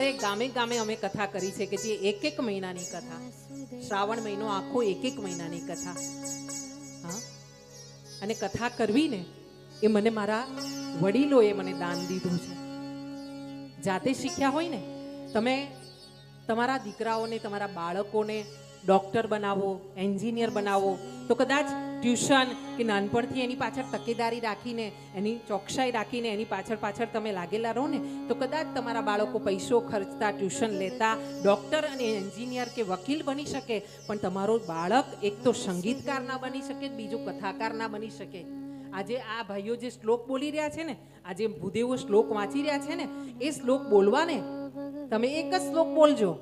ગામે ગામે અમે કથા કરી છે કે જે એક એક મહિનાની કથા. શ્રાવણ મહિનો આખો એક એક મહિનાની કથા. હા? અને કથા કરવી ને એ મને મારા વડીલોએ મને દાન દીધું છે. જાતે શીખ્યા હોય ને, તમે તમારા દીકરાઓને, તમારા બાળકોને ડૉક્ટર બનાવો, એન્જિનિયર બનાવો, તો કદાચ ટ્યુશન કે નાનપણથી એની પાછળ તકેદારી રાખીને, એની ચોકસાઈ રાખીને, એની પાછળ પાછળ તમે લાગેલા રહો ને, તો કદાચ તમારા બાળકો પૈસો ખર્ચતા, ટ્યુશન લેતા, ડૉક્ટર અને એન્જિનિયર કે વકીલ બની શકે, પણ તમારો બાળક એક તો સંગીતકાર ના બની શકે, બીજું કથાકાર ના બની શકે. આજે આ ભાઈઓ જે શ્લોક બોલી રહ્યા છે ને, આજે ભૂદેવો શ્લોક વાંચી રહ્યા છે ને, એ શ્લોક બોલવાને તમે એક જ શ્લોક બોલજો.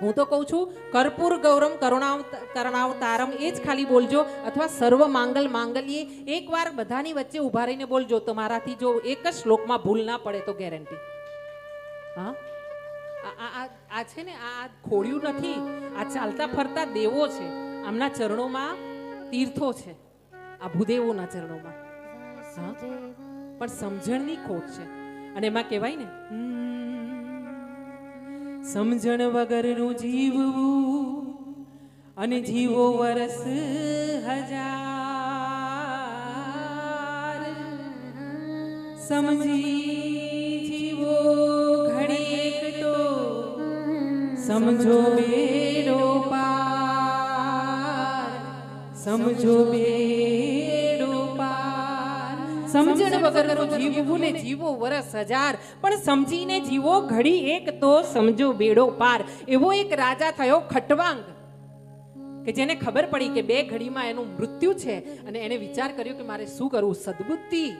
હું તો કહું છું, કર્પૂર ગૌરમ કરુણાવ, કરણાવતારમ એ જ ખાલી બોલજો, અથવા સર્વ માંગલ માંગલ્યે એકવાર બધાની વચ્ચે ઊભા રહીને બોલજો, તમારાથી જો એક જ શ્લોકમાં ભૂલ ના પડે તો ગેરંટી હા? આ છે ને, આ ખોડ્યું નથી, આ ચાલતા ફરતા દેવો છે, આમના ચરણોમાં તીર્થો છે, આ ભૂદેવોના ચરણોમાં. પણ સમજણની ખોટ છે. અને એમાં કહેવાય ને સમજણ વગરનું જીવવું અને જીવો વરસ હજાર. સમજી જીવો ઘડી એક તો. સમજો બેડો પાર. સમજો બેડો સમજણ વગરનો જીવવું ને જીવો વરસ હજાર. પણ સમજીને જીવો ઘડી એક તો સમજો બેડો પાર. એવો એક રાજા થયો ખટવાંગ કે જેને ખબર પડી કે બે ઘડીમાં એનું મૃત્યુ છે. અને એને વિચાર કર્યો કે મારે શું કરવું? સદબુદ્ધિ.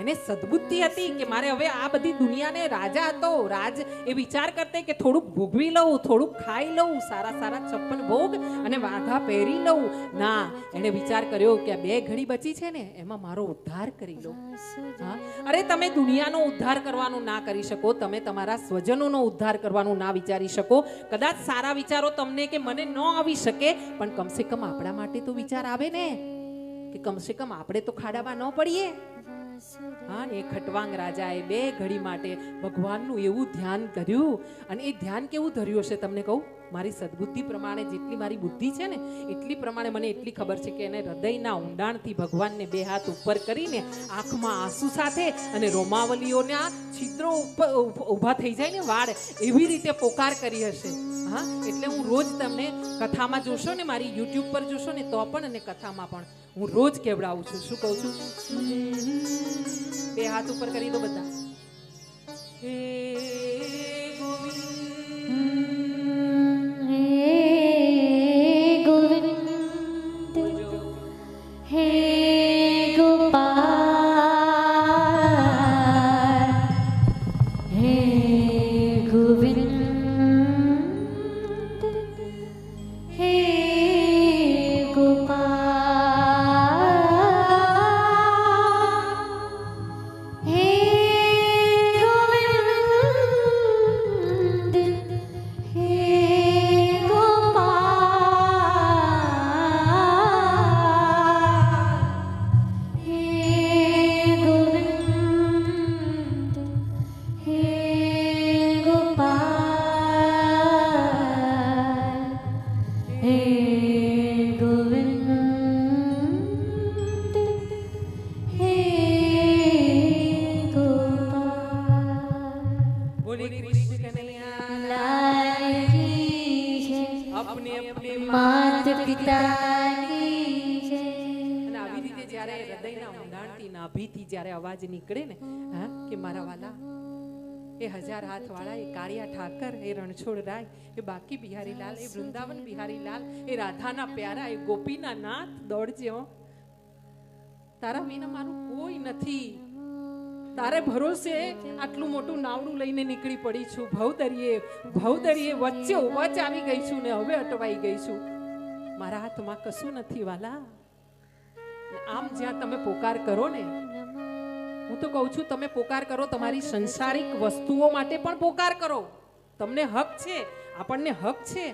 એને સદબુદ્ધિ હતી કે મારે હવે આ બધી દુનિયાને રાજા હતો. રાજ એ વિચાર કરતે કે થોડુંક ભોગવી લઉં થોડુંક ખાઈ લઉં સારા સારા છપ્પન ભોગ અને વાઘા પહેરી લઉં. ના એણે વિચાર કર્યો કે આ બે ઘડી બચી છે ને એમાં મારો ઉદ્ધાર કરી લો. હા અરે તમે દુનિયાનો ઉદ્ધાર કરવાનું ના કરી શકો તમે તમારા સ્વજનોનો ઉદ્ધાર કરવાનું ના વિચારી શકો. કદાચ સારા વિચારો તમને કે મને ન આવી શકે પણ કમસે કમ આપણા માટે તો વિચાર આવે ને. કે કમસે કમ આપણે તો ખાડામાં ન પડીએ. હા ને એ ખટવાંગ રાજાએ બે ઘડી માટે ભગવાનનું એવું ધ્યાન કર્યું. અને એ ધ્યાન કેવું ધર્યું હશે તમને કહું? મારી સદબુદ્ધિ પ્રમાણે જેટલી મારી બુદ્ધિ છે ને, એટલી પ્રમાણે મને એટલી ખબર છે કે એને હૃદયના ઊંડાણથી ભગવાનને બે હાથ ઉપર કરીને આંખમાં આંસુ સાથે અને રોમાવલીઓના છિદ્રો ઉપર ઊભા થઈ જાય ને વાળ, એવી રીતે પોકાર કરી હશે. હા, એટલે હું રોજ તમને કથામાં જોશો ને, મારી યુટ્યુબ પર જોશો ને, તો પણ અને કથામાં પણ. હું રોજ કેવડાવું છું. શું કહું છું? બે હાથ ઉપર કરી દો બધા. માત પિતા કી જય આવી રીતે જ્યારે હૃદયના ઊંડાણથી જ્યારે અવાજ નીકળે ને, હા, કે મારા વાલા, એ હજાર હાથ વાળા એ કાળિયા ઠાકર, એ રણછોડ રાય, એ બાકી બિહારીલાલ એ વૃંદાવન બિહારીલાલ એ રાધાના પ્યારા, એ ગોપીના નાથ દોડજે તારા વિના મારું કોઈ નથી. તારે ભરોસે આટલું મોટું નાવડું લઈને નીકળી પડી છું? ભવદરીએ ભવદરીએ વચ્ચે ઉવાચ આવી ગઈ છું ને હવે અટવાઈ ગઈ છું. મારા હાથમાં કશું નથી વાલા. આમ જ્યાં તમે પોકાર કરો ને, હું તો કહું છું તમે પોકાર કરો તમારી સંસારિક વસ્તુઓ માટે પણ પોકાર કરો. તમને હક છે, આપણને હક છે.